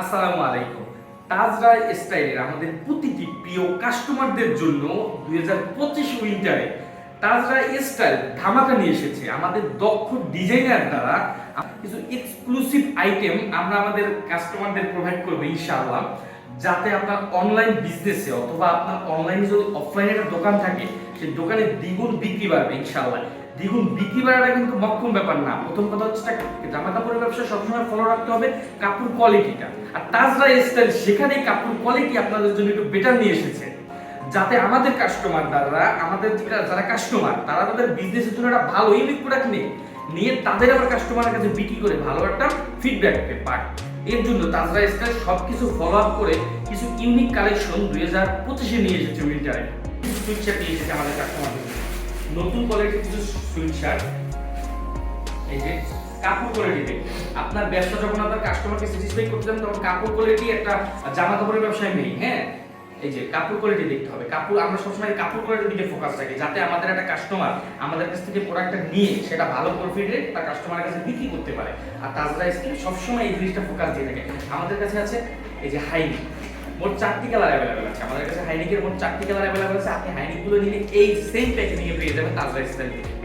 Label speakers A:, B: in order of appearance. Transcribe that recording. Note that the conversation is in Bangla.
A: আসসালামু আলাইকুম। তাজরা স্টাইলের আমাদের প্রতিটি প্রিয় কাস্টমারদের জন্য দুই হাজার পঁচিশ উইন্টারে তাজরা স্টাইল ধামাকা নিয়ে এসেছে আমাদের দক্ষ ডিজাইনার দ্বারা। কিছু এক্সক্লুসিভ আইটেম আমরা আমাদের কাস্টমারদের প্রোভাইড করব, ইনশাআল্লাহ। যাতে আপনার অনলাইন বিজনেসে অথবা আপনার অনলাইনে যদি অফলাইনে একটা দোকান থাকে, সেই দোকানে দ্বিগুণ বিক্রি বাড়বে ইনশাআল্লাহ। দ্বিগুণ বিক্রি বাড়াটা কিন্তু মক্ষম ব্যাপার না। প্রথম কথা হচ্ছে জামা কাপড়ের ব্যবসা সবসময় ফলো রাখতে হবে কাপড় কোয়ালিটিটা আর তাজরা স্টাইল সেখানে কাপড় কোয়ালিটি আপনাদের জন্য একটু বেটার নিয়ে এসেছে। যাতে আমাদের কাস্টমার দ্বারা, আমাদের যারা কাস্টমার তারা তাদের বিজনেসের জন্য একটা ভালো ইউনিক প্রোডাক্ট নিয়ে নিয়ে তাদের আবার কাস্টমারের কাছে বিক্রি করে ভালো একটা ফিডব্যাক পায়। এর জন্য তাজরা স্টাইল সব কিছু ফলো আপ করে কিছু ইউনিক কালেকশন দুই হাজার পঁচিশে নিয়ে এসেছে উইন্টারে সুইট শার্ট নিয়ে এসেছে আমাদের কাস্টমারদের নতুন কোয়ালিটির কিছু সুইট শার্ট এই যে কাপড় কোয়ালিটিতে আপনার ব্যবসা যখন আপনার কাস্টমারকে স্যাটিসফাই করতে চান তখন কাপড় কোয়ালিটি একটা জামা কাপড়ের ব্যবসায় নেই হ্যাঁ? এই যে কাপড় কোয়ালিটি দেখতে হবে। কাপড়, আমরা সবসময় কাপড় কোয়ালিটির দিকে ফোকাস রাখি, যাতে আমাদের একটা কাস্টমার আমাদের কাছ থেকে প্রোডাক্টটা নিয়ে সেটা ভালো প্রফিটে তার কাস্টমারের কাছে বিক্রি করতে পারে। আর তাজরা স্কিন সবসময় এই জিনিসটা ফোকাস দিয়ে থাকে। আমাদের কাছে আছে এই যে হাইনি মোট চারটি কালার অ্যাভেলেবেল আছে। আমাদের কাছে হাইনিকের মোট চারটি কালার অ্যাভেলেবেল আছে। আপনি হাইনিকগুলো নিলে এই সেম প্যাকেজিংয়ে পেয়ে যাবেন তাজরা স্টাইল থেকে